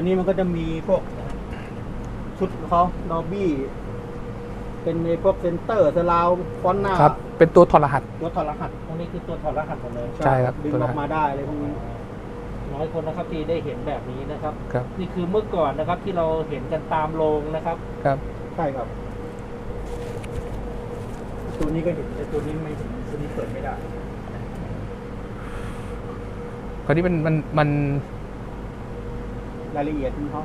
อย่างตัวนี้มันก็จะมีพวกชุดเขาดอบบี้ เป็นในพวกเซนเตอร์สลาวฟอนต์หน้าครับ เป็นตัวถอดรหัส ตัวถอดรหัสพวกนี้คือตัวถอดรหัสหมดเลยใช่ครับดึงตัวอรอหัส กมาได้เลยพวกนี้ น้อยคนนะครับที่ได้เห็นแบบนี้นะครับ ครับ นี่คือเมื่อก่อนนะครับที่เราเห็นกันตามโรงนะครับ ครับ ใช่ครับ ตัวนี้ก็เห็นแต่ตัวนี้ไม่เห็นตัวนี้เปิดไม่ได้ คราวนี้มันมันมัน รายละเอียดของเขา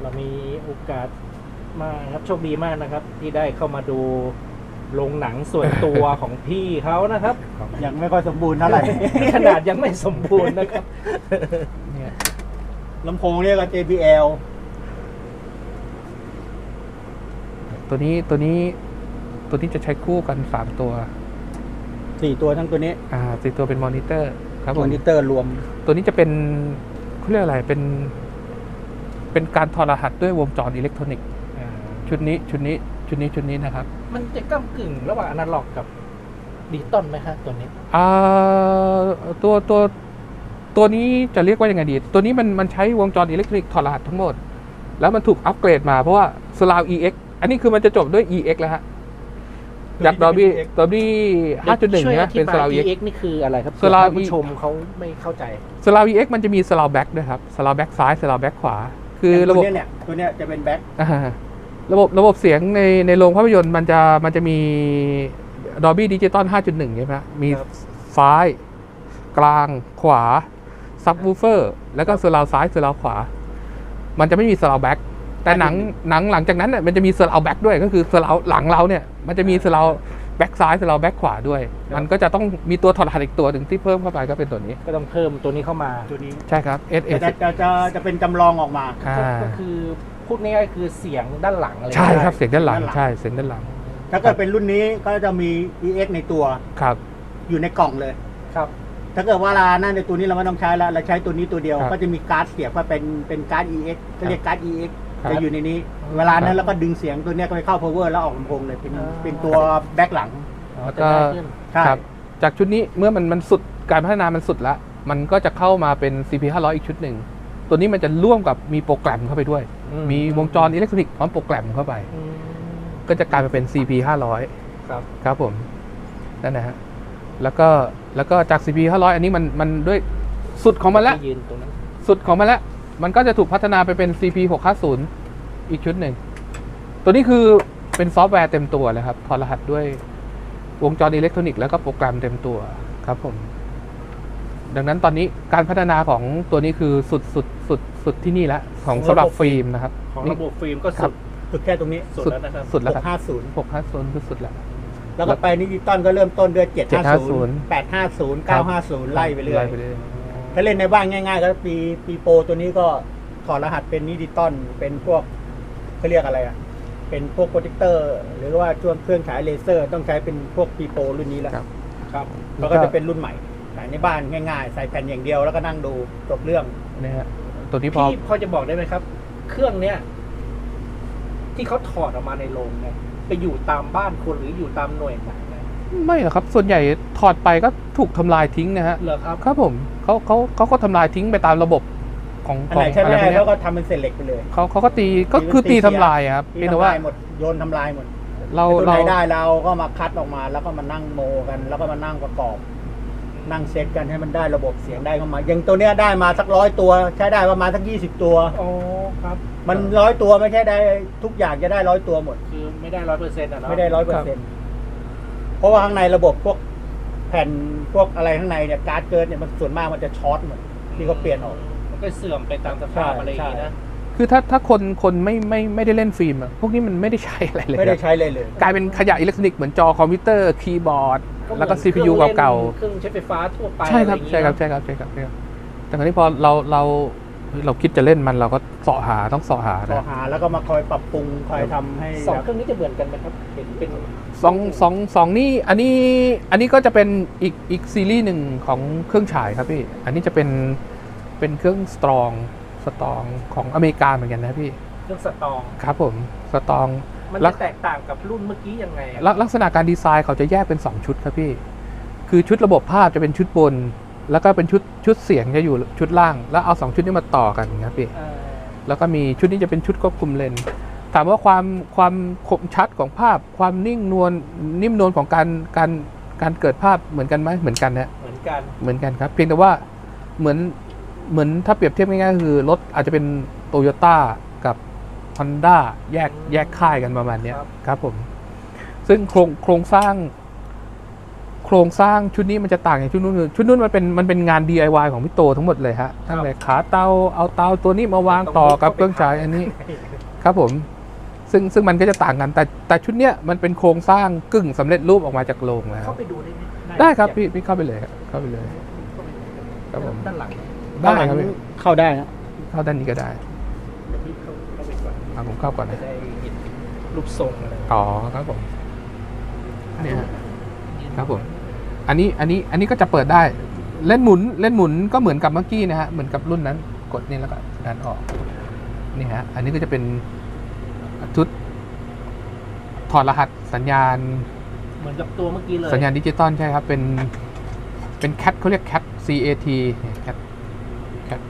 เรามีโอกาสมากครับโชคดีมากนะครับ ที่ได้เข้ามาดูโรงหนังส่วนตัวของพี่เขานะครับ ยังไม่ค่อยสมบูรณ์เท่าไหร่ ขนาดยังไม่สมบูรณ์นะครับเนี่ยลำโพงเนี่ยก็ JBL ตัวนี้ตัวนี้ตัวนี้จะใช้คู่กันสามตัว สี่ตัวทั้งตัวนี้อ่าสี่ตัวเป็นมอนิเตอร์ครับผมมอนิเตอร์รวม ตัวนี้จะเป็นเขาเรียกอะไรเป็น เป็นการถอดรหัสด้วยวงจรอิเล็กทรอนิกส์ชุดนี้ชุดนี้ชุดนี้ชุดนี้นะครับ มันจะก้ากึ่งระหว่างอนาล็อกกับดิจิตอลไหมฮะตัวนี้อ่าตัวตัวตัวนี้จะเรียกว่ายังไงดี ตัวนี้มันมันใช้วงจรอิเล็กทรอนิกส์ถอดรหัสทั้งหมด แล้วมันถูกอัปเกรดมาเพราะว่า SLAW EX อันนี้คือมันจะจบด้วย EX แล้วฮะ จาก Dolby Dolby 5.1เนี่ยเป็น SLAW EX EX นี่คืออะไรครับ SLAW เผื่อท่านผู้ชมเขาไม่เข้าใจ SLAW EX มันจะมี SLAW back ด้วยครับ SLAW back ซ้าย SLAW back ขวา คือระบบตัวเนี้ยเนี่ยตัวเนี้ยจะเป็นแบ็คอ่าระบบระบบเสียงในในโรงภาพยนตร์มันจะมันจะมี Dolby Digital 5.1 ใช่ไหมฮะมีครับซ้าย กลางขวาซับวูเฟอร์แล้วก็เซอร์ราวซ้ายเซอร์ราวขวา มันจะไม่มีเซอร์ราวแบ็ก แต่หนังหนังหลังจากนั้นเนี่ยมันจะมีเซอร์ราวแบ็กด้วย ก็คือเซอร์ราวหลังเราเนี่ยมันจะมีเซอร์ราวแบ็กซ้ายเซอร์ราวแบ็กขวาด้วย มันก็จะต้องมีตัวถอดรหัสอีกตัวหนึ่งที่เพิ่มเข้าไปก็เป็นตัวนี้ ก็ต้องเพิ่มตัวนี้เข้ามาตัวนี้ใช่ครับ S จะ S จะจะจะเป็นจำลองออกมาอ่าก็คือพูดง่ายๆคือเสียงด้านหลังอะไรใช่ครับเสียงด้านหลังด้านหลังใช่เสียงด้านหลัง ถ้าเกิดเป็นรุ่นนี้ก็จะมี EX ในตัวครับ อยู่ในกล่องเลยครับถ้าเกิดว่าเราหน้าในตัวนี้เราไม่ต้องใช้แล้วเราใช้ตัวนี้ตัวเดียวครับก็จะมีการ์ดเสียบว่าเป็นเป็นการ์ด EX ก็เรียกการ์ด EX ครับจะอยู่ในนี้ เวลานั้นเราก็ดึงเสียงตัวเนี้ยก็ไปเข้า power แล้วออกลำโพงเลยเป็นอ่าเป็นตัวแบ็คหลังอ๋อแล้วจะก็ง่ายขึ้นใช่ ครับ จากชุดนี้เมื่อมันมันสุดการพัฒนามันสุดแล้วมันก็จะเข้ามาเป็น CP 5 0 0 อีกชุดหนึ่ง ตัวนี้มันจะร่วมกับมีโปรแกรมเข้าไปด้วยอืมมีวงจรอิเล็กทรอนิกส์พร้อมโปรแกรมเข้าไปอืมก็จะกลายมาเป็น CP 500ครับ ครับผม นั่นนะฮะ แล้วก็แล้วก็จาก CP 500 อันนี้มันมันด้วยสุดของมันแล้วที่ยืนตรงนั้น สุดของมันแล้ว มันก็จะถูกพัฒนาไปเป็น CP 650อีกชุดหนึ่ง ตัวนี้คือเป็นซอฟต์แวร์เต็มตัวเลยครับ ถอดรหัสด้วยวงจรอิเล็กทรอนิกส์แล้วก็โปรแกรมเต็มตัวครับผม ดังนั้นตอนนี้การพัฒนาของตัวนี้คือสุดสุดสุดสุดที่นี่แล้วของสำหรับฟิล์มนะครับ ของนี่ระบบฟิล์มก็ครัสุบดสุดแค่ตรงนี้สุดแล้วนะครับสุดแล้วครับ650 650คือสุดแล้วแล้วก็ไปดิจิตอลก็เริ่มต้นด้วย750 750 850 950ไล่ไปเรื่อยไล่ไปเรื่อย ถ้าเล่นในบ้านง่ายๆก็ปีปีโปรตัวนี้ก็ถอดรหัสเป็นดิจิตอลเป็นพวกเขาเรียกอะไรอะ เป็นพวกโปรเจคเตอร์ หรือว่าช่วงเครื่องฉายเลเซอร์ ต้องใช้เป็นพวกปีโปรรุ่นนี้แล้วครับ ครับแล้วก็จะเป็นรุ่นใหม่ขายในบ้านง่ายๆ ใส่แผ่นอย่างเดียวแล้วก็นั่งดูจบเรื่อง นะฮะตัวนี้พอพี่พอจะบอกได้ไหมครับ เครื่องเนี้ยที่เขาถอดออกมาในโรงเนี่ยไปอยู่ตามบ้านคนหรืออยู่ตามหน่วยไหนนะ ไม่หรอกครับ ส่วนใหญ่ถอดไปก็ถูกทำลายทิ้งนะฮะเหรอครับครับผมเขาเขาเขาก็ทำลายทิ้งไปตามระบบของอันขอไหนงใช้อะไรไม่พวได้กเนี้แล้วยก็ทำเป็นเศษเหล็กไปเลยเขาเขาก็ตีก็ตีคือตีตีเสียทำลายอะครับที่เพียงแต่ว่าทำลายหมดโยนทำลายหมดเราตัวไหเรานได้เราก็มาคัดออกมา แล้วก็มานั่งโมกัน แล้วก็มานั่งประกอบ นั่งเซตกันให้มันได้ระบบเสียงได้เข้ามาอย่างตัวเนี้ยได้มาสักร้อยตัว ใช้ได้ประมาณสักยี่สิบตัวอ๋อครับ มันร้อยตัวไม่ใช่ได้ทุกอย่างจะได้ร้อยตัวหมดคือไม่ได้ร้อยเปอร์เซ็นต์อะเนาะไม่ได้ร้อยเปอร์เซ็นต์ เพราะว่าข้างในระบบพวกแผ่นพวกอะไรข้างในเนี่ยการ์ดเกินเนี่ยมันส่วนมากมันจะช็อตหมดที่เขาเปลี่ยนออก มันก็เสื่อมไปตามสภาพใช่อะไรอย่างนี้นะ คือถ้าถ้าคนคนไม่ไม่ไม่ได้เล่นฟิล์มอะพวกนี้มันไม่ได้ใช้อะไรเลยไม่ได้ครับใช้เลยเลย กลายเป็นขยะอิเล็กทรอนิกส์เหมือนจอคอมพิวเตอร์ คีย์บอร์ด แล้วก็หมือน CPU ครื่องล่นเก่าเครื่องใช้ไฟฟ้าทั่วไปๆใช่ครับอะไอย่างงี้ใช่ครับเนอะใช่ครับใช่ครับใช่ครับ แต่คราวนี้พอเราเรา เราคิดจะเล่นมันเราก็เสาะหาต้องเสาะหาต่อนะหาแล้วก็มาคอยปรับปรุงคอยทำให้สองแบบเครื่องนี้จะเหมือนกันไหมครับเห็นเป็นสองสองสองนี่อันนี้อันนี้ก็จะเป็นอีกอีกซีรีส์หนึ่งของเครื่องฉายครับพี่อันนี้จะเป็นเป็นเครื่องสตรองสตรองของอเมริกาเหมือนกันนะพี่เครื่องสตอง ครับผมสตรอง มันลัจะก แตกต่างกับรุ่นเมื่อกี้ยังไงอะลักลักษณะการดีไซน์เขาจะแยกเป็น 2 ชุดครับพี่ คือชุดระบบภาพจะเป็นชุดบน แล้วก็เป็นชุดชุดเสียงจะอยู่ชุดล่าง แล้วเอาสองชุดนี้มาต่อกันครับพี่เอ่อแล้วก็มีชุดนี้จะเป็นชุดควบคุมเลนส์ถามว่าความความคมชัดของภาพ ความนิ่งนวลนิ่มนวลของการการการเกิดภาพเหมือนกันไหมเหมือนกันนะเหมือนกันเหมือนกันครับ เพียงแต่ว่าเหมือนเหมือนถ้าเปรียบเทียบง่ายๆก็คือรถอาจจะเป็นโตโยต้ากับ Honda แยกแยกค่ายกันประมาณเนี้ยครับครับผม ซึ่งโครงโครงสร้างโครงสร้างชุดนี้มันจะต่างจากชุดนู้นคือชุดนู้นมันเป็นมันเป็นงาน DIY ของพี่โตทั้งหมดเลยฮะตั้งแต่ขาเตาเอาเตาตัวนี้มาวางต่อกับเครื่องฉายอันนี้ครับผม ซึ่งซึ่งมันก็จะต่างกันแต่แต่ชุดเนี้ยมันเป็นโครงสร้างกึ่งสำเร็จรูปออกมาจากโรงแล้วเข้าไปดูได้ไหมได้ครับพี่พี่เข้าไปเลยครับเข้าไปเลยครับผมด้านหลังได้ครับพี่เข้าได้นะเข้าด้านนี้ก็ได้เดี๋ยวพี่เข้าเข้าไปก่อนเอาผมเข้าก่อนจะนะได้เห็นรูปทรงอะไรอ๋อครับผมเนี่ยฮะครับผม อันนี้อันนี้อันนี้ก็จะเปิดได้เล่นหมุนเล่นหมุนก็เหมือนกับเมื่อกี้นะฮะเหมือนกับรุ่นนั้น กดนี่แล้วก็ดันออกนี่ฮะอันนี้ก็จะเป็นชุดถอดรหัสสัญญาณ เหมือนกับตัวเมื่อกี้เลย สัญญาณดิจิตอลใช่ครับ เป็นเป็นแคทเขาเรียกแคท CAT แคทแคท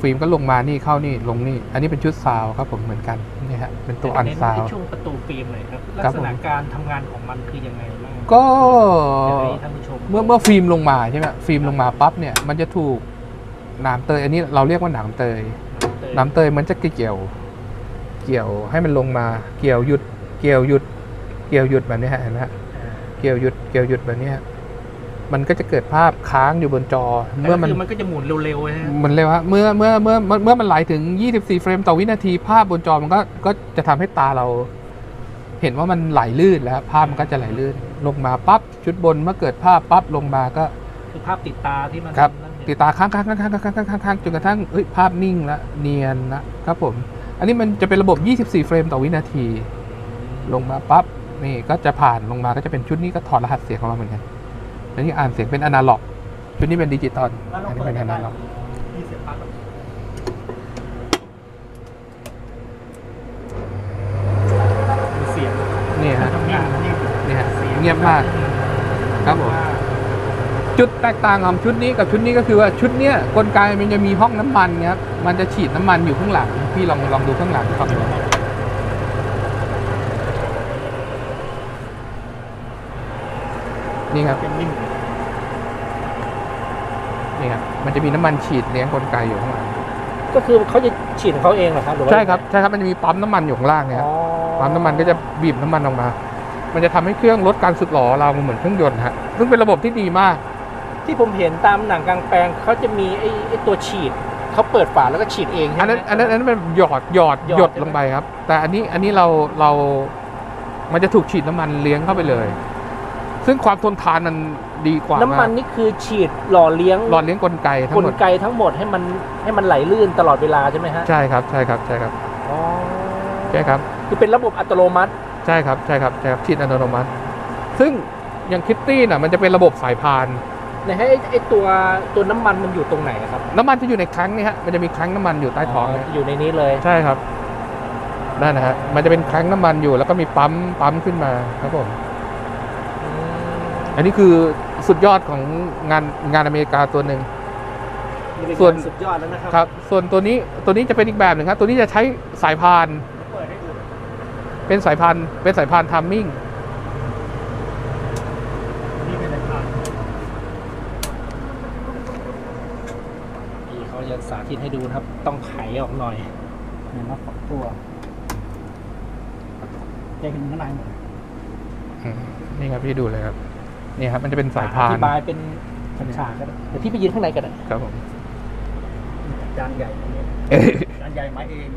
ฟิล์มก็ลงมานี่เข้านี่ลงนี่ อันนี้เป็นชุดซาวครับผมเหมือนกันนี่ฮะเป็นตัวอันเน้นซาวในช่วงประตูฟิล์มหน่อยครับลัครักบษผมณะการทำงานของมันคือยังไงบ้าง ก็อยากให้ท่านผู้ชมเมื่อเมื่อฟิล์มลงมาใช่ไหมฟิล์มลงมาปั๊บเนี่ยมันจะถูกหนามเตยอันนี้เราเรียกว่าหนามเตยหนามเตยมันจะเกี่ยว เกี่ยวให้มันลงมาเกี่ยวหยุด เกี่ยวหยุด เกี่ยวหยุดแบบนี้ฮะเห็นไหมฮะเกี่ยวหยุดเกี่ยวหยุดแบบนี้ฮะมันก็จะเกิดภาพค้างอยู่บนจอ เมื่เมื่ออมัมันนมันก็จะหมุนเร็วๆนะฮะมันเร็วฮะเมื่อเมื่อเมื่อเมื่อเมื่อมันไหลถึง 24 เฟรมต่อวินาทีภาพบนจอมันก็ก็จะทำให้ตาเรา เห็นว่ามันไหลลื่นแล้ว ภาพมันก็จะไหลลื่น ลงมาปั๊บชุดบนเมื่อเกิดภาพปั๊บลงมาก็คือภาพติดตาที่มันครับนั่นเนี่ยติดตาค้างค้างค้างค้างค้างค้างค้างค้างจนกระทั่งเอ้ยภาพนิ่งแล้วเนียนนะครับผม อันนี้มันจะเป็นระบบ 24 เฟรมต่อวินาที ลงมาปั๊บนี่ก็จะผ่านลงมาก็จะเป็นชุดนี้ก็ถอดรหัสเสียงออกมาเหมือนกันแล้วนี่อ่านเสียงเป็นอนาล็อก ชุดนี้เป็นดิจิตอลแล้วเราอันนี้เปิเป็ดนอได้นาล็อก มีเสียงปลั๊กแบบมีเสียง นี่ฮะ ทำงานนี่ นี่ฮะเงียบมาก ครับผมจุดแตกต่างของชุดนี้กับชุดนี้ก็คือว่าชุดเนี้ยกลไกมันจะมีห้องน้ำมันครับมันจะฉีดน้ำมันอยู่ข้างหลังพี่ลองลองดูข้างหลังครับนี่ครับเป็นนิ่งนี่ครับมันจะมีน้ำมันฉีดเลี้ยงกลไกอยู่ข้างหลังก็คือเขาจะฉีดของเขาเองเหรอครับหรือว่าใช่ครับใช่ครับมันจะมีปั๊มน้ำมันอยู่ข้างล่างเนี่ยคอ๋รับอปั๊มน้ำมันก็จะบีบน้ำมันออกมา มันจะทำให้เครื่องลดการสึกหรอเราเหมือนเครื่องยนต์ฮะซึ่งเป็นระบบที่ดีมาก ที่ผมเห็นตามหนังกลางแปลงเขาจะมีไอ้ไอ้ตัวฉีดเขาเปิดฝาแล้วก็ฉีดเองใช่อันไหมนั้นอันนั้นอันนั้นเป็นหยอดหยอดหยอดหยดใช่ไหมลงไปครับ แต่อันนี้อันนี้เราเรา มันจะถูกฉีดน้ำมันเลี้ยงเข้าไปเลย ซึ่งความทนทานมันดีกว่าน้ำมันากนี่คือฉีดหล่อเลี้ยงหลอดเลี้ยงกลไกทั้กงหมลดไกทั้งหมดให้มันให้มันไหลลื่นตลอดเวลาใช่ไหมฮะใช่ครับใช่ครับใช่ครับอ๋อใช่ครับ คือเป็นระบบอัตโนมัติ ใช่ครับใช่ครับใช่ครับฉีดอัตโนมัติ ซึ่งอย่างคิตตี้น่ะมันจะเป็นระบบสายพานนะฮะไอ้ไอ้ตัวตัวน้ำมันมันอยู่ตรงไหนอะครับน้ำมันจะอยู่ในครั้งนี่ฮะมันจะมีครั้งน้ำมันอยู่ใต้ท้องเนี่ยอยู่ในนี้เลย ใช่ครับนั่นนะฮะมันจะเป็นครั้งน้ำมันอยู่แล้วก็มีปั๊มปั๊มขึ้นมาครับผมอันนี้คือสุดยอดของงานงานอเมริกาตัวหนึ่งนี่เป็นส่วนสุดยอดแล้วนะครับครับ ส่วนตัวนี้ตัวนี้จะเป็นอีกแบบหนึ่งครับ ตัวนี้จะใช้สายพานเปิดให้ดู เป็นสายพานเป็นสายพานทัมมิ่งนี่เป็นอะไรพี่เขาจะสาธิตให้ดูนะครับ ต้องไขออกหน่อยเห็นไหมสองตัวจะเห็นข้างในหมดเลยนี่ครับพี่ดูเลยครับนี่ครับมันจะเป็นสายพาอนธิบายเป็นฉากๆก็ได้เดี๋ยวพี่ไปยืนข้างในกันนะครับผม จานใหญ่อันนี้จานใหญ่มาเอง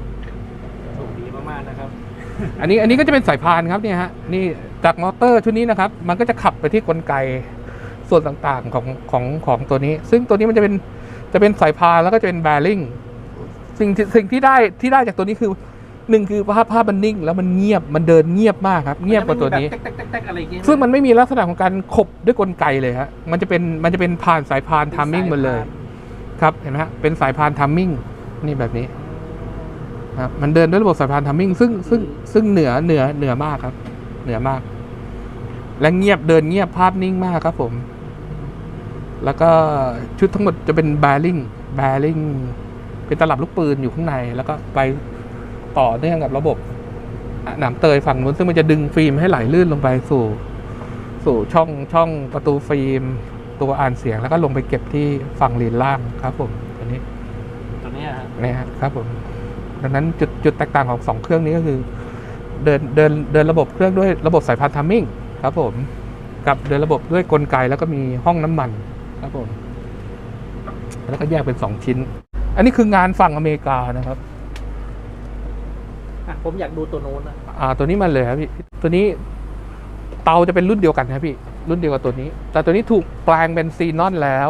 โชคดีมากๆนะครับ อันนี้อันนี้ก็จะเป็นสายพานครับเนี่ยฮะนี่จากมอเตอร์ชุดนี้นะครับ มันก็จะขับไปที่กลไกส่วนต่างๆของของของตัวนี้ ซึ่งตัวนี้มันจะเป็นจะเป็นสายพานแล้วก็จะเป็นแบริ่งสิ่งที่สิ่งที่ได้ที่ได้จากตัวนี้คือหนึ่งคือภาพภาพมันนิ่ง แล้วมันเงียบมันเดินเงียบมากครับเงียบกว่าตัวนี้มัจะไม่มีแบบแต๊กๆๆๆอะไรอย่างเงี้ยซึ่งมันไม่มีลักษณะของการขบด้วยกลไกเลยฮะมันจะเป็นมันจะเป็นผ่านสายพานทัมมิ่งหมดเลย ครับเห็นไหมฮะเป็นสายพานทัมมิ่งนี่แบบนี้ ครับมันเดินด้วยระบบสายพานทัมมิ่งซึ่งซึ่งซึ่งเหนือเหนือเหนือมากครับ เหนือมาก และเงียบเดินเงียบภาพนิ่งมากครับผม แล้วก็ชุดทั้งหมดจะเป็นแบริ่งแบริ่งเป็นตลับลูกปืนอยู่ข้างใน แล้วก็ไปต่อเนื่องกับระบบหนามเตยฝั่งนู้นซึ่งมันจะดึงฟิล์มให้ไหลลื่นลงไปสู่ สู่ช่องช่องประตูฟิล์ม ตัวอ่านเสียงแล้วก็ลงไปเก็บที่ฝั่งเลนล่างครับผมอันนี้ ตัวเนี้ยฮะนะฮะครับผม ดังนั้นจุดจุดแตกต่างของสองเครื่องนี้ก็คือเดินเดินเดินระบบเครื่องด้วยระบบสายพานทัมมิ่งครับผมกับเดินระบบด้วยกลไกแล้วก็มีห้องน้ำมันครับผมแล้วก็แยกเป็นสองชิ้น อันนี้คืองานฝั่งอเมริกานะครับอะผมอยากดูตัวโน้นนะอ่าตัวนี้มันเลยครับพี่ตัวนี้เตาจะเป็นรุ่นเดียวกันครับพี่รุ่นเดียวกับตัวนี้ แต่ตัวนี้ถูกแปลงเป็นซีนอนแล้ว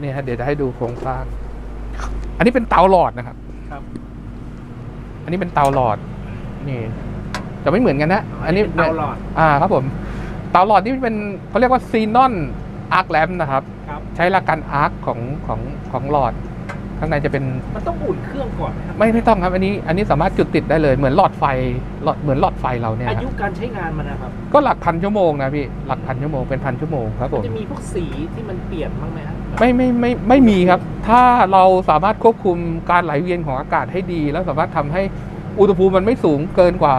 เนี่ยฮะเดี๋ยวจะให้ดูโครงสร้าง อันนี้เป็นเตาหลอดนะครับ ครับ อันนี้เป็นเตาหลอดนี่จะไม่เหมือนกันนะ อันนี้เป็เตาหลอด อ่าครับผม เตาหลอดนี่เป็นเขาเรียกว่าซีนอนอาร์คแลมนะครับ ครับ ใช้หลักการอาร์คของของของหลอด ข้างในจะเป็น มันต้องอุ่นเครื่องก่อนไหมครับ ไม่ไม่ต้องครับอันนี้อันนี้สามารถจุดติดได้เลยเหมือนหลอดไฟหลอดเหมือนหลอดไฟเราเนี่ยอาครับยุการใช้งานมันนะครับ ก็หลักพันชั่วโมงนะพี่หลักพันชั่วโมงเป็นพันชั่วโมงครับผมันมจะมีพวกสีที่มันเปลี่ยนบ้างไหมครับ ไม่ไม่ไม่ไม่มีครับ ถ้าเราสามารถควบคุมการไหลเวียนของอากาศให้ดี แล้วสามารถทำให้อุณหภูมิมันไม่สูงเกินกว่า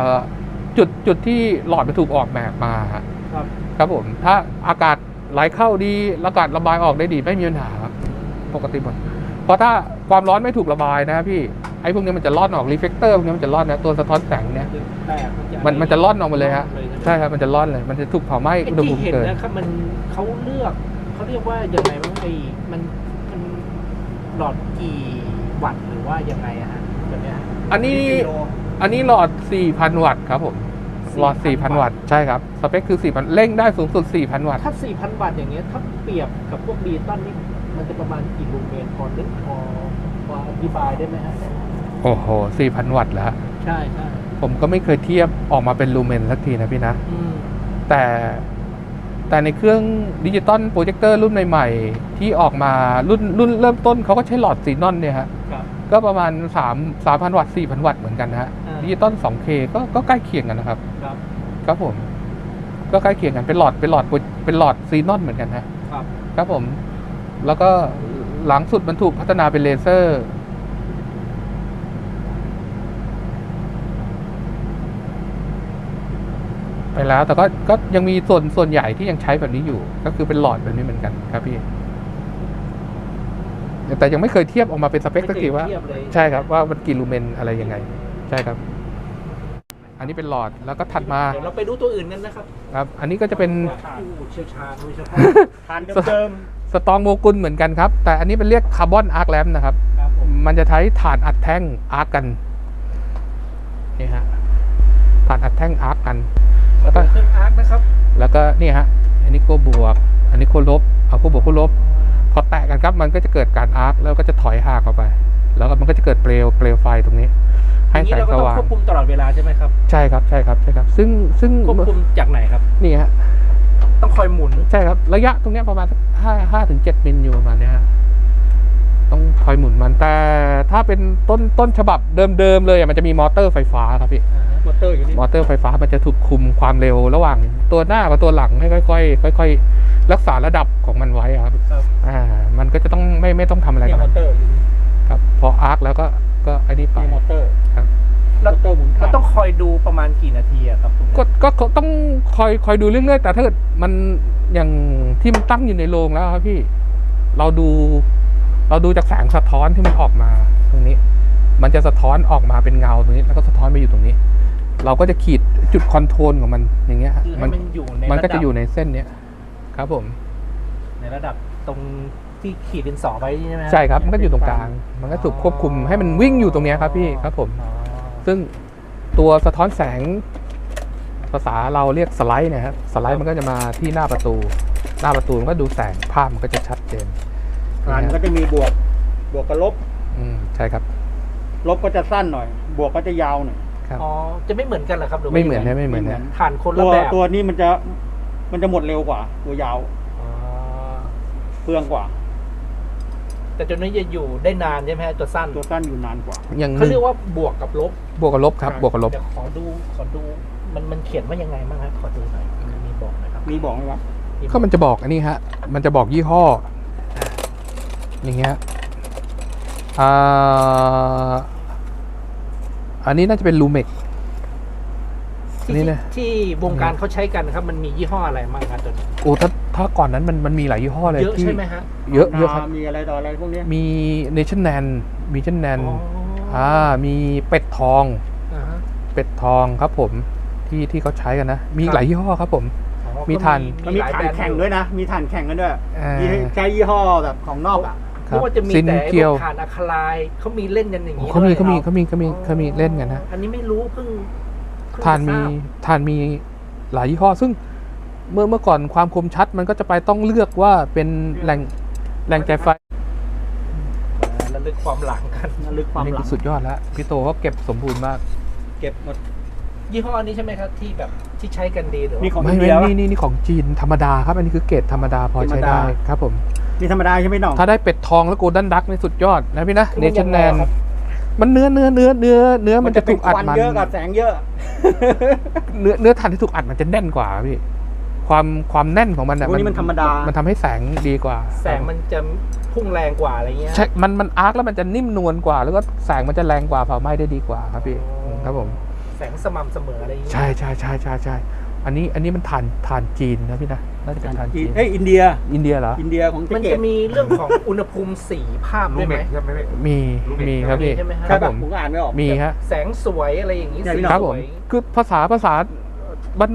จุดจุดที่หลอดมันถูกออกแบบมาฮะครับครับผม ถ้าอากาศไหลเข้าดีอากาศระบายออกได้ดีไม่มีปัญหาครับปกติหมดเพราะถ้าความร้อนไม่ถูกระบายนะพี่ไอ้พวกนี้มันจะล่อนออกรีเฟกเตอร์พวกนี้มันจะล่อนนะตัวสะท้อนแสงเนี่ยแตกมันมันจะล่อนออกมาเลยฮะใช่ใช่ครับมันจะล่อนเลย มันจะถูกเผาไหม้ไอ้อุณหภูที่มิเห็นเกินนะครับมันเขาเลือก เขาเรียกว่ายังไงบ้างไอ้มันมันหลอดกี่วัตต์หรือว่ายังไงอะฮะแบบเนี้ยฮะอันนี้อันนี้หลอด 4,000 วัตต์ครับผม หลอด 4,000 วัตต์ ใช่ครับ สเปคคือ 4,000 เร่งได้สูงสุด 4,000 วัตต์ ถ้า 4,000 วัตต์อย่างเงี้ยถ้าเปรียบกับพวกดีตันนี่มันจะประมาณกี่ลูเมนพอนึกพอพออธิบายได้ไหมฮะโอ้โห 4,000 วัตต์แล้ว ใช่ใช่ผมก็ไม่เคยเทียบออกมาเป็นลูเมนสักทีนะพี่นะ อืม แต่ แต่ในเครื่องดิจิตอลโปรเจคเตอร์รุ่นใหม่ๆ ที่ออกมารุ่นรุ่นเริ่มต้นเขาก็ใช้หลอดซีนอนเนี่ยฮะครับก็ประมาณ 3 3,000 วัตต์ 4,000 วัตต์เหมือนกันนะฮะอ่าดิจิตอล 2K ก็ก็ใกล้เคียงกันนะครับครับ ครับผม ก็ใกล้เคียงกันเป็นหลอดเป็นหลอดเป็นหลอดซีนอนเหมือนกันฮะครับ ครับผม แล้วก็หลังสุดมันถูกพัฒนาเป็นเลเซอร์ ไปแล้ว แต่ก็ก็ยังมีส่วนส่วนใหญ่ที่ยังใช้แบบนี้อยู่ ก็คือเป็นหลอดแบบนี้เหมือนกันครับพี่ แต่ยังไม่เคยเทียบออกมาเป็นสเปคสักทีว่าไม่เคยเทียบเลยใช่ครับว่ามันกี่ลูเมนอะไรยังไง ใช่ครับ อันนี้เป็นหลอดแล้วก็ถัดมาเดี๋ยวเราไปดูตัวอื่นกันนะครับครับ อันนี้ก็จะเป็นผู้เชี่ยวชาญโดยเฉพาะทานเดิมสตองโมกุลเหมือนกันครับ แต่อันนี้เป็นเรียกคาร์บอนอาร์คแลมนะครับครับผมมันจะใช้ถ่านอัดแท่งอาร์คกันนี่ฮะถ่านอัดแท่งอาร์คกัน แล้วก็เครื่องอาร์คนะครับ แล้วก็นี่ฮะ อันนี้ขั้วบวก อันนี้ขั้วลบ เอาขั้วบวกขั้วลบ พอแตะกันครับ มันก็จะเกิดการอาร์คแล้วก็จะถอยห่างออกไป แล้วก็มันก็จะเกิดเปลว เปลวไฟตรงนี้ ให้อย่างแสนี้งเราก็ต้องสว่างควบคุมตลอดเวลาใช่ไหมครับ ใช่ครับ ใช่ครับ ใช่ครับ ซึ่ง ซึ่งควบคุมจากไหนครับ นี่ฮะ ต้องคอยหมุน ใช่ครับ ระยะตรงเนี้ยประมาณห้าห้าถึงเจ็ดมิลอยู่ประมาณเนี้ยฮะต้องคอยหมุนมัน แต่ถ้าเป็นต้น ต้นฉบับเดิมๆเลยอะมันจะมีมอเตอร์ไฟฟ้าครับพี่ มอเตอร์อยู่นี่มอเตอร์ไฟฟ้ามันจะถูกคุมความเร็วระหว่างตัวหน้ากับตัวหลังให้ค่อยๆค่อยๆรักษาระดับของมันไว้อะครับครับอ่า มันก็จะต้องไม่ไม่ต้องทำอะไรเนี่ยกับมมัอนเตอร์อยู่นี่ครับพออาร์คแล้วก็ก็ไอ้นี่ไปมีมอเตอร์ครับมอเตอร์หมุนเราต้องคอยดูประมาณกี่นาทีอะครับตรงนี้ก็ก็ก็ต้องคอยคอยดูเรื่อยๆแต่ถ้าเกิดมันอย่างที่มันตั้งอยู่ในโรงแล้วครับพี่ เราดู เราดูจากแสงสะท้อนที่มันออกมาตรงนี้ มันจะสะท้อนออกมาเป็นเงาตรงนี้ แล้วก็สะท้อนไปอยู่ตรงนี้ เราก็จะขีดจุดคอนโทรลของมันอย่างเงี้ยฮะคือให้มันมันอยู่ในมันก็ระดัจะบอยู่ในเส้นเนี้ยครับผม ในระดับตรงที่ขีดดินสอไว้ใช่ไหมฮะใช่ครับ มันก็อยู่ตรงกลาง มันก็ถูกควบคุมให้มันวิ่งอยู่ตรงเนี้ยครับพี่ครับผม อ๋อซึ่งตัวสะท้อนแสงภาษาเราเรียกสไลด์เนะครับสไลด์มันก็จะมาที่หน้าประตู หน้าประตูมันก็ดูแสงภาพมันก็จะชัดเจนฐานก็จะมีบวก บวกกับลบ อืมใช่ครับ ลบก็จะสั้นหน่อย บวกก็จะยาวหน่อย ครับ อ๋อ จะไม่เหมือนกันเหรอครับรือว่าไม่เหมือนยังงนะไม่เหมือนไม่เหมืนะอนผ่านคนตัละวแบบตัวนี้มันจะมันจะหมดเร็วกว่า ตัวยาวอ๋อเปลืองกว่า แต่ตัวนี้จะอยู่ได้นานใช่ไหมฮะตัวสั้นตัวสั้นอยู่นานกว่าอย่างหเขานึ่งเรียกว่าบวกกับลบ บวกกับลบครับใช่บวกกับลบเดี๋ยวขอดูขอดูมันมันเขียนว่ายังไงบ้างฮะขอดูหน่อยมันมีบอกไหมครับมีบอกไหมวะก็มันจะบอกอันนี้ฮะ มันจะบอกยี่ห้ออย่างเงี้ยอ่า อันนี้น่าจะเป็นลูเมกที่นี่นะ ที่วงการเขาใช้กันนะครับ มันมียี่ห้ออะไรบ้างครับตัวนี้โอ้ถ้าถ้าก่อนนั้นมันมันมีหลายยี่ห้อเลยเยอะที่ใช่ไหมฮะเยอะเยอะครับ มีอะไรต่ออะไรพวกเนี้ยมีเนชั่นแนนมีเชั่นแนนอ๋ออ่ามีเป็ดทอง อ่าฮะ เป็ดทองครับผมที่ที่เขาใช้กันนะ มีครับ หลายยี่ห้อครับผม อ๋อมีก็ทัน มันมีหลายฐานบรด์แข่งด้วยนะ มีฐานแข่งกันด้วยอ่า มีใช้ยี่ห้อแบบของนอกอะ เพราะว่าจะมีซินแต่ไอ้เกีพยววกฐานอะคาไลน์เขามีเล่นกันอย่างนี้เขามีด้วยเขามีหรอเขามีเขามีเขามีเล่นกันนะอันนี้ไม่รู้เพิ่งเพิ่งทานมีทรบทานมีหลายยี่ห้อ ซึ่งเมื่อเมื่อก่อนความคมชัดมันก็จะไปต้องเลือกว่าเป็นแหล่งแหล่งจ่ายไฟอ่าระลึกความหลังกันระลึกความนี่หลัคืงอสุดยอดแล้วพี่โตเขาเก็บสมบูรณ์มาก เก็บหมดยี่ห้อนี้ใช่ไหมครับที่แบบที่ใช้กันดีหรือว่ามีของไม่อินไม่เดียวะนี่นี่นี่ของจีนธรรมดาครับ อันนี้คือเกรดธรรมดาพอใช้ธรรมได้ดาครับผม มีธรรมดาใช่ไหมน้องถ้าได้เป็ดทองแล้วโกลดันดักนี่สุดยอดนะพี่นะคือเนมันชั่นแนยังไงนครับมันเนื้อเนื้อเนื้อเนื้อเนื้อมันจะเป็ถูนกคอัดวันมันเยอะกับแสงเยอะ เนื้อเนื้อถ่านที่ถูกอัดมันจะแน่นกว่าพี่ความความแน่นของมันอะพวกนี้มันธรรมดา มันทำให้แสงดีกว่า แสงมันจะพุ่งแรงกว่าอะไรเงี้ยใช่มันมันอาร์คแล้วมันจะนิ่มนวลกว่า แล้วก็แสงมันจะแรงกว่าเผาไหม้ได้ดีกว่าครับพี่อ๋อครับผม แสงสม่ำเสมออะไรเงี้ยใช่ใช่ใช่ใช่ใช่อันนี้อันนี้มันถ่านถ่านจีนนะพี่นะ น่าจะเป็นถ่านจีนเอ้ยอินเดีย อินเดียเหรอ อินเดียของเจมันเกจะตมีเรื่องของอุณหภูมิสีภาพด้วยไหมมีมีครับพี่ใช่ไหมฮะ ครับผมผมก็อ่านไม่ออก มีฮะแสงสวยอะไรอย่างนี้เนี่ยสีพี่น้องครับสผวมยคือภาษาภาษา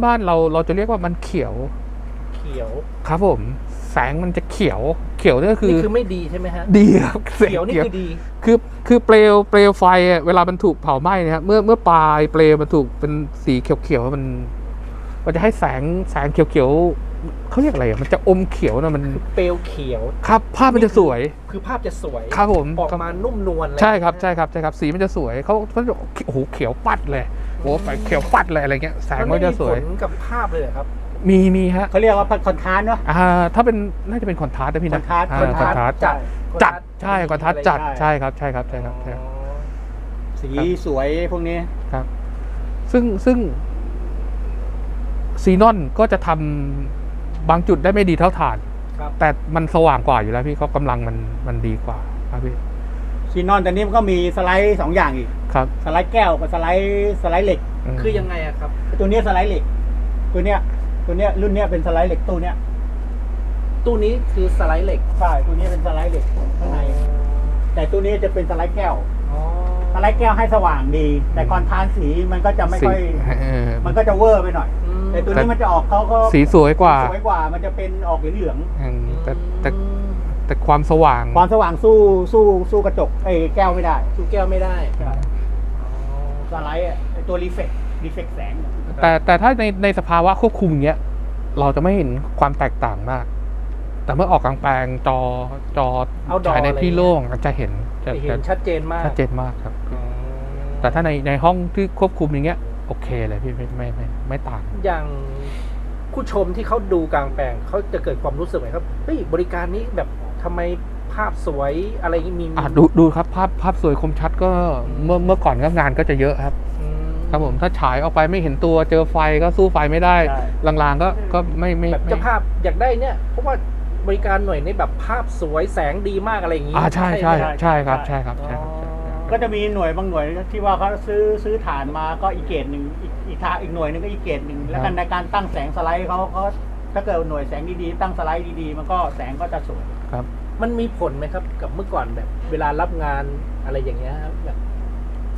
บ้านๆเราเราจะเรียกว่ามันเขียว เขียวครับผม แสงมันจะเขียวเขียวนี่ก็คือนี่คือไม่ดีใช่ไหมฮะดีครับเขียวนี่คือดี คือคือเปลวเปลวไฟอะเวลามันถูกเผาไหม้เนะครับเมื่อเมื่อปลายเปลวมันถูกเป็นสีเขียวๆมันมันจะให้แสงแสงเขียวๆ เขาเรียกอะไรอะมันจะอมเขียวนะมันคือเปลวเขียว ครับภาพมันจะสวย คือภาพจะสวยครับผม ออกมานุ่มนวลเลยใช่ครับใช่ครับใช่ครับสีมันจะสวยเขาเขาจะโอ้โหเขียวปัดเลยโอ้โหไฟเขียวปัดเลยอะไรเงี้ยแสงมันมันไม่จะมีสผวยลกับภาพเลยเหรอครับ มีมีฮะเขาเรียกว่าคอนทราสต์เนาะ อ่าถ้าเป็นน่าจะเป็นคอนทราสต์นะพี่นะคอนทราสต์ อ่าคอนคอนททราราสสต์ต์จัดจัดใช่คอนทราสต์จัดใช่ใช่ครับใช่ครับใช่ครับใช่ครับ สีครับสวยพวกนี้ครับซึ่งซึ่งซีนอนก็จะทำ บางจุดได้ไม่ดีเท่าถ่านครับแต่มันสว่างกว่าอยู่แล้วพี่เขากำลังมันมันดีกว่าครับพี่ซีนอนตอนนี้มันก็มีสไลด์สองอย่างอีกครับ สไลด์แก้วกับสไลด์สไลด์เหล็กมคือยังไงอะครับ ตัวเนี้ยสไลด์เหล็ก ตัวเนี้ย ตัวเนี้ยรุ่นเนี้ยเป็นสไลด์เหล็กตู้เนี้ยตู้นี้คือสไลด์เหล็กใช่ตัวนี้เป็นสไลด์เหล็กข้างใน แต่ตัวนี้จะเป็นสไลด์แก้วอ๋อสไลด์แก้วให้สว่างดี แต่คอนทราสต์สีมันก็จะไม่ค่อยสีเออมันก็จะเวอร์ไปหน่อยอืม แต่ตัวนี้มันจะออกเขาก็สีสวยกว่าสวยกว่า มันจะเป็นออกเหลืองอืมแต่แต่แต่ความสว่างๆความสว่างสู้สู้สู้กระจกไอ้แก้วไม่ได้ตู้แก้วไม่ได้ใช่สไลด์อะไอ้ตัวรีเฟกรีเฟกแสง แต่แต่ถ้าในในสภาวะควบคุมอย่างเงี้ย เราจะไม่เห็นความแตกต่างมาก แต่เมื่อออกกลางแปลงจอจอ Outdoor ฉายในที่โล่งจะเห็นจะจะจะเห็นชัดเจนมากชัดเจนมากครับอ๋อแต่ถ้าในในห้องที่ควบคุมอย่างเงี้ย โอเคเลยพี่ไม่ไม่ไม่ไม่ต่าง อย่างผู้ชมที่เขาดูกลางแปลงเขาจะเกิดความรู้สึกไหมครับเฮ้ยบริการนี้แบบทำไมภาพสวยอะไรอย่างงี้มีอะดูดูครับ ภาพภาพสวยคมชัดก็เมื่อเมื่อก่อนก็งานก็จะเยอะครับอืครับผมถ้าฉายออกไปไม่เห็นตัวเจอไฟก็สู้ไฟไม่ได้ใช่ลางๆก็ก็ไม่ไม่แบบไม่เจ้าภาพอยากได้เนี่ยเพราะว่าบริการหน่วยนี้แบบภาพสวยแสงดีมากอะไรอย่างงี้อ่าใช่ใช่ไหมใช่ครับใช่ใช่ครับใช่ครับใช่ครับ ก็จะมีหน่วยบางหน่วยที่ว่าเขาซื้อซื้อฐานมาก็อีกเกตหนึ่งอีกอีกทางอีกหน่วยหนึงก็อีกเกตหนึ่งแล้วกันในการตั้งแสงสไลด์เขาเขาถ้าเกิดหน่วยแสงดีๆตั้งสไลด์ดีๆ มันก็แสงก็จะสวยครับ มันมีผลไหมครับกับเมื่อก่อนแบบ เวลารับงานอะไรอย่างเงี้ยครับแบบ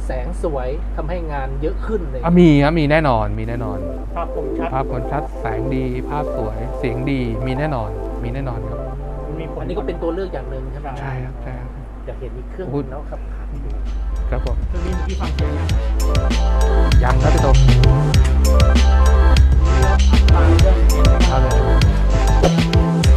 แสงสวยทำให้งานเยอะขึ้นเลยอะมีครับมีแน่นอนมีแน่นอน ภาพคมชัดภาพคมชัดแสงดีภาพสวยเสียงดีมีแน่นอนมีแน่นอนครับมีผลอันนี้ก็เป็นตัวเลือกอย่างหนึ่งใช่ไหมใช่ครับใช่ครับอยากเห็นอีกเครื่องโอ้หนึ่งแล้วครับ ครับผมคืมีที่ฟังเพลงยังครับพี่ตบเอาเลย